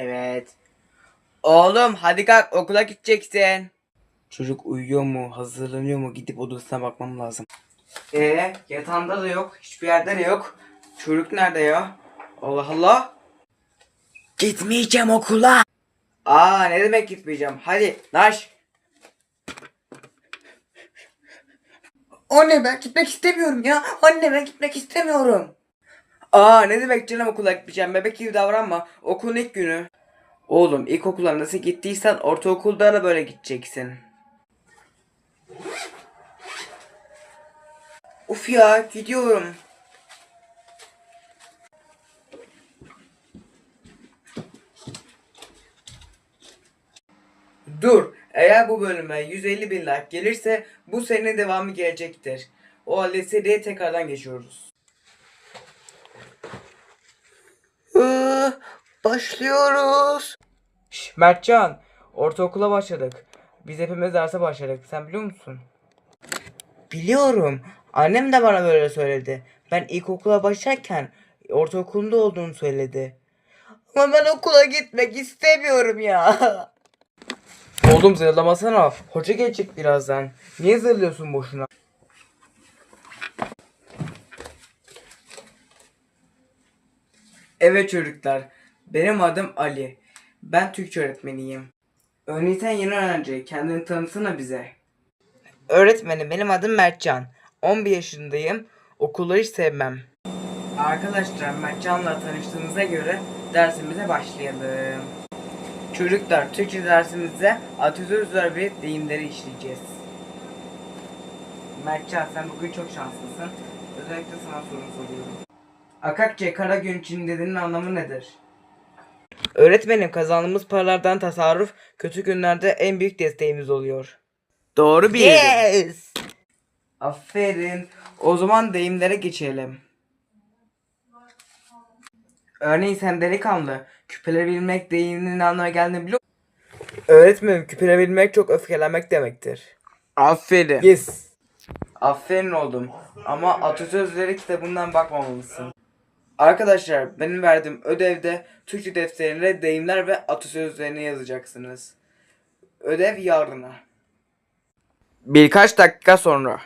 Evet. Oğlum hadi kalk okula gideceksin. Çocuk uyuyor mu, hazırlanıyor mu gidip odasına bakmam lazım. Ee, yatağında da yok, hiçbir yerde de yok. Çocuk nerede ya? Allah Allah. Gitmeyeceğim okula. Aa ne demek gitmeyeceğim? Hadi Naş. Anne ben gitmek istemiyorum ya. Anne ben gitmek istemiyorum. Aa ne demek canım okula gitmeyeceğim. Bebek gibi davranma. Okulun ilk günü. Oğlum ilkokula nasıl gittiysen ortaokulda da böyle gideceksin. Uf ya gidiyorum. Dur. Eğer bu bölüme 150 bin like gelirse bu senenin devamı gelecektir. O halde seriye tekrardan geçiyoruz. Ee, Başlıyoruz. Şş, Mertcan, ortaokula başladık. Biz hepimiz derse başladık. Sen biliyor musun? Biliyorum. Annem de bana böyle söyledi. Ben ilkokula başlarken ortaokulunda olduğunu söyledi. Ama ben okula gitmek istemiyorum ya. Oğlum zırlamasana. Hoca gelecek birazdan. Niye zırlıyorsun boşuna? Evet çocuklar. Benim adım Ali. Ben Türkçe öğretmeniyim. Öğreten yeni öğrenci. Kendini tanıtsana bize. Öğretmenim benim adım Mertcan. 11 yaşındayım. Okulları hiç sevmem. Arkadaşlar Mertcan'la tanıştığımıza göre dersimize başlayalım. Çocuklar Türkçe dersimizde atasözler ve deyimleri işleyeceğiz. Mertcan sen bugün çok şanslısın. Özellikle sana soru soruyorum. Akakçe kara gün dediğinin anlamı nedir? Öğretmenim kazandığımız paralardan tasarruf kötü günlerde en büyük desteğimiz oluyor. Doğru bir Yes. Aferin. O zaman deyimlere geçelim. Örneğin sen delikanlı. Küpeleri bilmek deyiminin anlamına geldiğini biliyor? Öğretmenim küpeleri bilmek çok öfkelenmek demektir. Aferin. Yes. Aferin oldum. Ama atasözleri kitabından bakmamalısın. Arkadaşlar benim verdiğim ödevde Türkçe defterine deyimler ve atasözlerini yazacaksınız. Ödev yarına. Birkaç dakika sonra.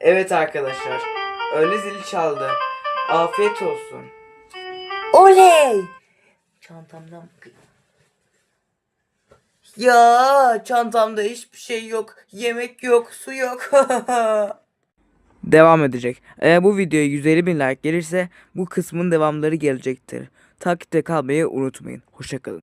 Evet arkadaşlar. Öğle zili çaldı. Afiyet olsun. Oley! Çantamdan Ya çantamda hiçbir şey yok. Yemek yok, su yok. Devam edecek. Eğer bu videoya 150 bin like gelirse bu kısmın devamları gelecektir. Takipte kalmayı unutmayın. Hoşçakalın.